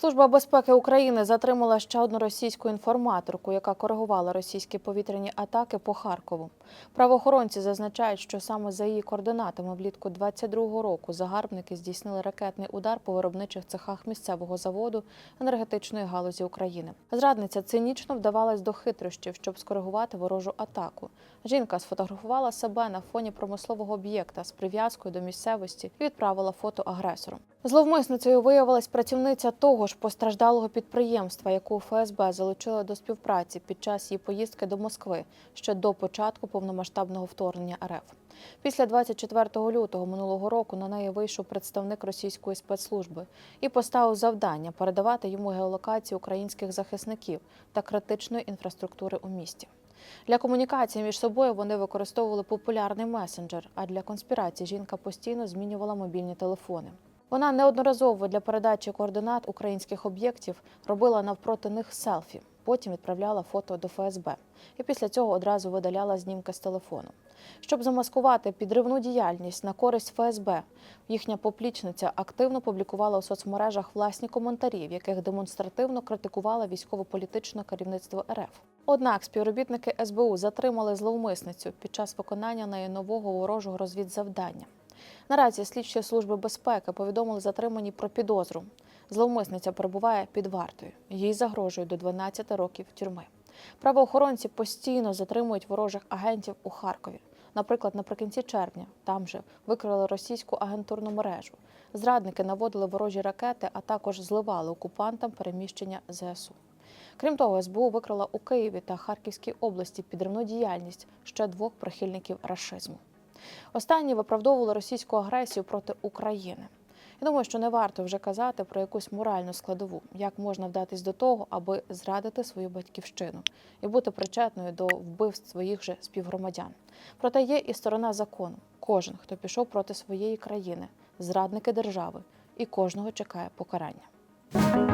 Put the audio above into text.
Служба безпеки України затримала ще одну російську інформаторку, яка коригувала російські повітряні атаки по Харкову. Правоохоронці зазначають, що саме за її координатами влітку 22-го року загарбники здійснили ракетний удар по виробничих цехах місцевого заводу енергетичної галузі України. Зрадниця цинічно вдавалась до хитрощів, щоб скоригувати ворожу атаку. Жінка сфотографувала себе на фоні промислового об'єкта з прив'язкою до місцевості і відправила фото агресору. Зловмисницею виявилась працівниця того ж постраждалого підприємства, яку ФСБ залучила до співпраці під час її поїздки до Москви ще до початку повномасштабного вторгнення РФ. Після 24 лютого минулого року на неї вийшов представник російської спецслужби і поставив завдання передавати йому геолокації українських захисників та критичної інфраструктури у місті. Для комунікації між собою вони використовували популярний месенджер, а для конспірації жінка постійно змінювала мобільні телефони. Вона неодноразово для передачі координат українських об'єктів робила навпроти них селфі, потім відправляла фото до ФСБ і після цього одразу видаляла знімки з телефону. Щоб замаскувати підривну діяльність на користь ФСБ, їхня поплічниця активно публікувала у соцмережах власні коментарі, в яких демонстративно критикувала військово-політичне керівництво РФ. Однак співробітники СБУ затримали зловмисницю під час виконання нею нового ворожого розвідзавдання. Наразі слідчі служби безпеки повідомили затримані про підозру. Зловмисниця перебуває під вартою. Їй загрожує до 12 років тюрми. Правоохоронці постійно затримують ворожих агентів у Харкові. Наприклад, наприкінці червня там же викрили російську агентурну мережу. Зрадники наводили ворожі ракети, а також зливали окупантам переміщення ЗСУ. Крім того, СБУ викрила у Києві та Харківській області підривну діяльність ще двох прихильників рашизму. Останні виправдовували російську агресію проти України. Я думаю, що не варто вже казати про якусь моральну складову, як можна вдатись до того, аби зрадити свою батьківщину і бути причетною до вбивств своїх же співгромадян. Проте є і сторона закону. Кожен, хто пішов проти своєї країни, зрадники держави, і кожного чекає покарання.